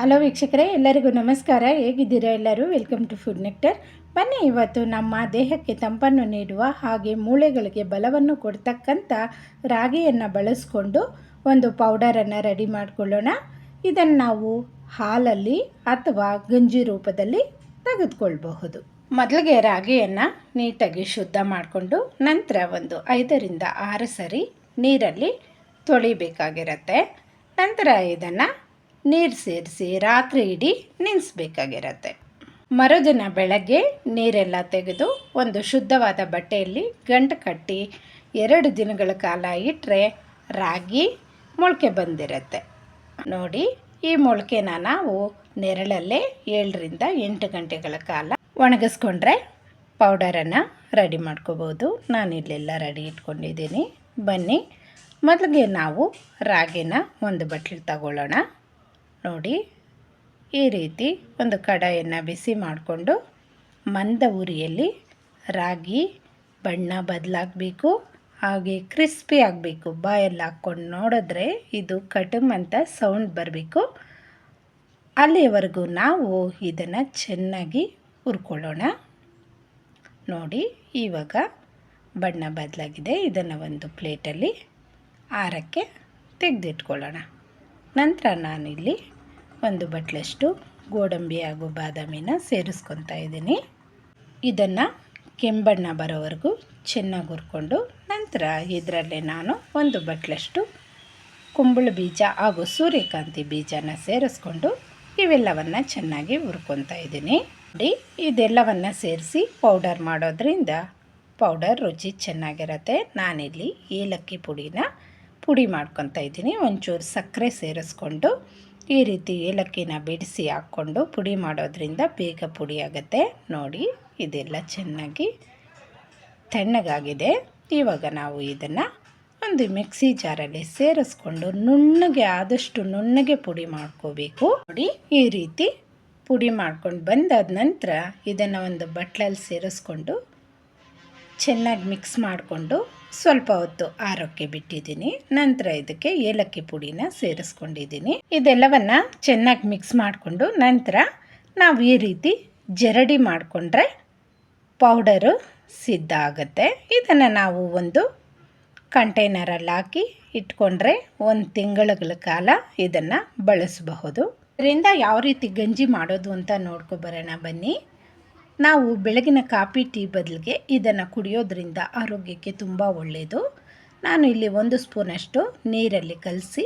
Hello ವೀಕ್ಷಕರೇ, ಎಲ್ಲರಿಗೂ ನಮಸ್ಕಾರ. ಹೇಗಿದ್ದೀರಾ ಎಲ್ಲರೂ? ವೆಲ್ಕಮ್ ಟು ಫುಡ್ ನೆಕ್ಟರ್ ಬನ್ನಿ, ಇವತ್ತು ನಮ್ಮ ದೇಹಕ್ಕೆ ತಂಪನ್ನು ನೀಡುವ ಹಾಗೆ ಮೂಳೆಗಳಿಗೆ ಬಲವನ್ನು ಕೊಡ್ತಕ್ಕಂಥ ರಾಗಿಯನ್ನು ಬಳಸ್ಕೊಂಡು ಒಂದು ಪೌಡರನ್ನು ರೆಡಿ ಮಾಡಿಕೊಳ್ಳೋಣ. ಇದನ್ನು ನಾವು ಹಾಲಲ್ಲಿ ಅಥವಾ ಗಂಜಿ ರೂಪದಲ್ಲಿ ತೆಗೆದುಕೊಳ್ಬಹುದು. ಮೊದಲಿಗೆ ರಾಗಿಯನ್ನು ನೀಟಾಗಿ ಶುದ್ಧ ಮಾಡಿಕೊಂಡು ನಂತರ ಒಂದು ಐದರಿಂದ ಆರು ಸರಿ ನೀರಲ್ಲಿ ತೊಳಿಬೇಕಾಗಿರತ್ತೆ. ನಂತರ ಇದನ್ನು ನೀರು ಸೇರಿಸಿ ರಾತ್ರಿ ಇಡೀ ನೆನೆಸ್ಬೇಕಾಗಿರತ್ತೆ ಮರುದಿನ ಬೆಳಗ್ಗೆ ನೀರೆಲ್ಲ ತೆಗೆದು ಒಂದು ಶುದ್ಧವಾದ ಬಟ್ಟೆಯಲ್ಲಿ ಗಂಟು ಕಟ್ಟಿ ಎರಡು ದಿನಗಳ ಕಾಲ ಇಟ್ಟರೆ ರಾಗಿ ಮೊಳಕೆ ಬಂದಿರುತ್ತೆ. ನೋಡಿ, ಈ ಮೊಳಕೆನ ನಾವು ನೆರಳಲ್ಲೇ ಏಳರಿಂದ ಎಂಟು ಗಂಟೆಗಳ ಕಾಲ ಒಣಗಿಸ್ಕೊಂಡ್ರೆ ಪೌಡರನ್ನು ರೆಡಿ ಮಾಡ್ಕೋಬೋದು. ನಾನಿಲ್ಲೆಲ್ಲ ರೆಡಿ ಇಟ್ಕೊಂಡಿದ್ದೀನಿ. ಬನ್ನಿ, ಮೊದಲಿಗೆ ನಾವು ರಾಗಿನ ಒಂದು ಬಟ್ಲಿಗೆ ತಗೊಳ್ಳೋಣ. ನೋಡಿ ಈ ರೀತಿ ಒಂದು ಕಡಾಯನ್ನು ಬಿಸಿ ಮಾಡಿಕೊಂಡು ಮಂದ ಉರಿಯಲ್ಲಿ ರಾಗಿ, ಬಣ್ಣ ಬದಲಾಗಬೇಕು, ಹಾಗೆ ಕ್ರಿಸ್ಪಿ ಆಗಬೇಕು. ಬಾಯಲ್ಲಿ ಹಾಕ್ಕೊಂಡು ನೋಡಿದ್ರೆ ಇದು ಕಟಮ್ ಅಂತ ಸೌಂಡ್ ಬರಬೇಕು. ಅಲ್ಲಿವರೆಗೂ ನಾವು ಇದನ್ನು ಚೆನ್ನಾಗಿ ಹುರ್ಕೊಳ್ಳೋಣ. ನೋಡಿ, ಇವಾಗ ಬಣ್ಣ ಬದಲಾಗಿದೆ. ಇದನ್ನು ಒಂದು ಪ್ಲೇಟಲ್ಲಿ ಆರಕ್ಕೆ ತೆಗೆದಿಟ್ಕೊಳ್ಳೋಣ. ನಂತರ ನಾನಿಲ್ಲಿ ಒಂದು ಬಟ್ಲಷ್ಟು ಗೋಡಂಬಿ ಹಾಗೂ ಬಾದಾಮಿನ ಸೇರಿಸ್ಕೊತಾ ಇದ್ದೀನಿ. ಇದನ್ನು ಕೆಂಬಣ್ಣ ಬರೋವರೆಗೂ ಚೆನ್ನಾಗಿ ಹುರ್ಕೊಂಡು ನಂತರ ಇದರಲ್ಲೇ ನಾನು ಒಂದು ಬಟ್ಲಷ್ಟು ಕುಂಬಳ ಬೀಜ ಹಾಗೂ ಸೂರ್ಯಕಾಂತಿ ಬೀಜನ ಸೇರಿಸ್ಕೊಂಡು ಇವೆಲ್ಲವನ್ನು ಚೆನ್ನಾಗಿ ಹುರ್ಕೊತಾ ಇದ್ದೀನಿ. ನೋಡಿ, ಇದೆಲ್ಲವನ್ನು ಸೇರಿಸಿ ಪೌಡರ್ ಮಾಡೋದ್ರಿಂದ ಪೌಡರ್ ರುಚಿ ಚೆನ್ನಾಗಿರುತ್ತೆ. ನಾನಿಲ್ಲಿ ಏಲಕ್ಕಿ ಪುಡಿನ ಪುಡಿ ಮಾಡ್ಕೊತಾ ಇದ್ದೀನಿ. ಒಂಚೂರು ಸಕ್ಕರೆ ಸೇರಿಸ್ಕೊಂಡು ಈ ರೀತಿ ಏಲಕ್ಕಿನ ಬಿಡಿಸಿ ಹಾಕ್ಕೊಂಡು ಪುಡಿ ಮಾಡೋದ್ರಿಂದ ಬೇಗ ಪುಡಿ ಆಗುತ್ತೆ ನೋಡಿ, ಇದೆಲ್ಲ ಚೆನ್ನಾಗಿ ತಣ್ಣಗಾಗಿದೆ. ಇವಾಗ ನಾವು ಇದನ್ನು ಒಂದು ಮಿಕ್ಸಿ ಜಾರಲ್ಲಿ ಸೇರಿಸ್ಕೊಂಡು ನುಣ್ಣಗೆ, ಆದಷ್ಟು ನುಣ್ಣಗೆ ಪುಡಿ ಮಾಡ್ಕೋಬೇಕು. ನೋಡಿ, ಈ ರೀತಿ ಪುಡಿ ಮಾಡ್ಕೊಂಡು ಬಂದಾದ ನಂತರ ಇದನ್ನು ಒಂದು ಬಟ್ಲಲ್ಲಿ ಸೇರಿಸ್ಕೊಂಡು ಚೆನ್ನಾಗಿ ಮಿಕ್ಸ್ ಮಾಡಿಕೊಂಡು ಸ್ವಲ್ಪ ಹೊತ್ತು ಆರೋಕ್ಕೆ ಬಿಟ್ಟಿದ್ದೀನಿ. ನಂತರ ಇದಕ್ಕೆ ಏಲಕ್ಕಿ ಪುಡಿನ ಸೇರಿಸ್ಕೊಂಡಿದ್ದೀನಿ. ಇದೆಲ್ಲವನ್ನ ಚೆನ್ನಾಗಿ ಮಿಕ್ಸ್ ಮಾಡಿಕೊಂಡು ನಂತರ ನಾವು ಈ ರೀತಿ ಜರಡಿ ಮಾಡಿಕೊಂಡ್ರೆ ಪೌಡರು ಸಿದ್ಧ ಆಗುತ್ತೆ. ಇದನ್ನು ನಾವು ಒಂದು ಕಂಟೈನರಲ್ಲಿ ಹಾಕಿ ಇಟ್ಕೊಂಡ್ರೆ ಒಂದು ತಿಂಗಳ ಕಾಲ ಇದನ್ನು ಬಳಸಬಹುದು. ಇದರಿಂದ ಯಾವ ರೀತಿ ಗಂಜಿ ಮಾಡೋದು ಅಂತ ನೋಡ್ಕೊಬರೋಣ ಬನ್ನಿ. ನಾವು ಬೆಳಗಿನ ಕಾಫಿ, ಟೀ ಬದಲಿಗೆ ಇದನ್ನು ಕುಡಿಯೋದ್ರಿಂದ ಆರೋಗ್ಯಕ್ಕೆ ತುಂಬ ಒಳ್ಳೆಯದು ನಾನು ಇಲ್ಲಿ ಒಂದು ಸ್ಪೂನಷ್ಟು ನೀರಲ್ಲಿ ಕಲಸಿ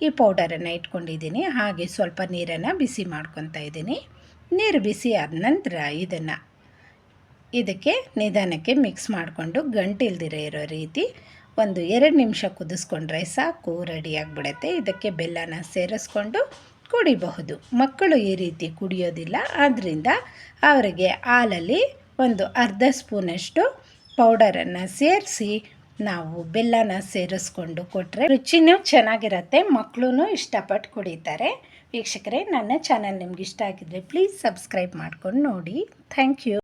ಈ ಪೌಡರನ್ನು ಇಟ್ಕೊಂಡಿದ್ದೀನಿ. ಹಾಗೆ ಸ್ವಲ್ಪ ನೀರನ್ನು ಬಿಸಿ ಮಾಡ್ಕೊತಾ ಇದ್ದೀನಿ. ನೀರು ಬಿಸಿ ಆದ ನಂತರ ಇದನ್ನು ಇದಕ್ಕೆ ನಿಧಾನಕ್ಕೆ ಮಿಕ್ಸ್ ಮಾಡಿಕೊಂಡು ಗಂಟಿಲ್ದಿರ ಇರೋ ರೀತಿ ಒಂದು ಎರಡು ನಿಮಿಷ ಕುದಿಸ್ಕೊಂಡ್ರೆ ಸಾಕು ರೆಡಿಯಾಗಿಬಿಡತ್ತೆ ಇದಕ್ಕೆ ಬೆಲ್ಲನ ಸೇರಿಸ್ಕೊಂಡು ಕುಡಿಬಹುದು. ಮಕ್ಕಳು ಈ ರೀತಿ ಕುಡಿಯೋದಿಲ್ಲ. ಆದ್ದರಿಂದ ಅವರಿಗೆ ಹಾಲಲ್ಲಿ ಒಂದು ಅರ್ಧ ಸ್ಪೂನಷ್ಟು ಪೌಡರನ್ನು ಸೇರಿಸಿ ನಾವು ಬೆಲ್ಲನ ಸೇರಿಸ್ಕೊಂಡು ಕೊಟ್ಟರೆ ರುಚಿನೂ ಚೆನ್ನಾಗಿರುತ್ತೆ ಮಕ್ಕಳೂ ಇಷ್ಟಪಟ್ಟು ಕುಡಿತಾರೆ. ವೀಕ್ಷಕರೇ, ನನ್ನ ಚಾನಲ್ ನಿಮ್ಗೆ ಇಷ್ಟ ಆಗಿದ್ರೆ ಪ್ಲೀಸ್ ಸಬ್ಸ್ಕ್ರೈಬ್ ಮಾಡ್ಕೊಂಡು ನೋಡಿ. Thank you.